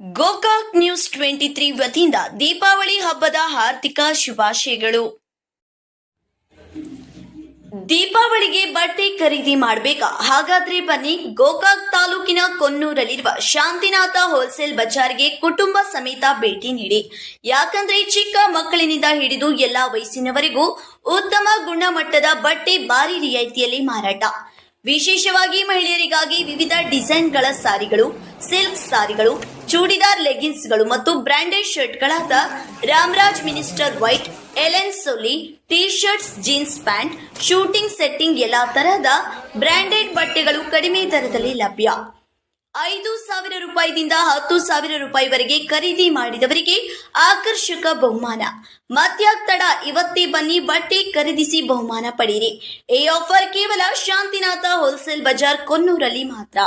Gokak news twenty three ವತಿಯಿಂದ ದೀಪಾವಳಿ ಹಬ್ಬದ ಹಾರ್ದಿಕ ಶುಭಾಶಯಗಳು. ದೀಪಾವಳಿಗೆ ಬಟ್ಟೆ ಖರೀದಿ ಮಾಡಬೇಕಾ? ಹಾಗಾದ್ರೆ ಬನ್ನಿ, ಗೋಕಾಕ್ ತಾಲೂಕಿನ ಕೊನ್ನೂರಲ್ಲಿರುವ ಶಾಂತಿನಾಥ ಹೋಲ್ಸೇಲ್ ಬಜಾರ್ಗೆ ಕುಟುಂಬ ಸಮೇತ ಭೇಟಿ ನೀಡಿ. ಯಾಕಂದ್ರೆ ಚಿಕ್ಕ ಮಕ್ಕಳಿನಿಂದ ಹಿಡಿದು ಎಲ್ಲಾ ವಯಸ್ಸಿನವರೆಗೂ ಉತ್ತಮ ಗುಣಮಟ್ಟದ ಬಟ್ಟೆ ಭಾರಿ ರಿಯಾಯಿತಿಯಲ್ಲಿ ಮಾರಾಟ. ವಿಶೇಷವಾಗಿ ಮಹಿಳೆಯರಿಗಾಗಿ ವಿವಿಧ ಡಿಸೈನ್ಗಳ ಸಾರಿಗಳು, ಸಿಲ್ಕ್ ಸಾರಿಗಳು ಚೂಡಿದಾರ್ ಲೆಗಿನ್ಸ್ಗಳು ಮತ್ತು branded ಶರ್ಟ್ಗಳಾದ Ramraj Minister White, Allen Solly T shirts jeans pant, suiting shirting ಎಲ್ಲಾ ತರಹದ ಬ್ರಾಂಡೆಡ್ ಬಟ್ಟೆಗಳು ಕಡಿಮೆ ದರದಲ್ಲಿ ಲಭ್ಯ. ಐದು ಸಾವಿರ ರೂಪಾಯಿದಿಂದ ಹತ್ತು ಸಾವಿರ ರೂಪಾಯಿವರೆಗೆ ಖರೀದಿ ಮಾಡಿದವರಿಗೆ ಆಕರ್ಷಕ ಬಹುಮಾನ. ಮತ್ಯಾಕ್ ತಡ ಇವತ್ತೇ ಬನ್ನಿ ಬಟ್ಟೆ ಖರೀದಿಸಿ ಬಹುಮಾನ ಪಡೆಯಿರಿ ಈ ಆಫರ್ ಕೇವಲ ಶಾಂತಿನಾಥ ಹೋಲ್ಸೇಲ್ ಬಜಾರ್ ಕೊನ್ನೂರಲ್ಲಿ ಮಾತ್ರ.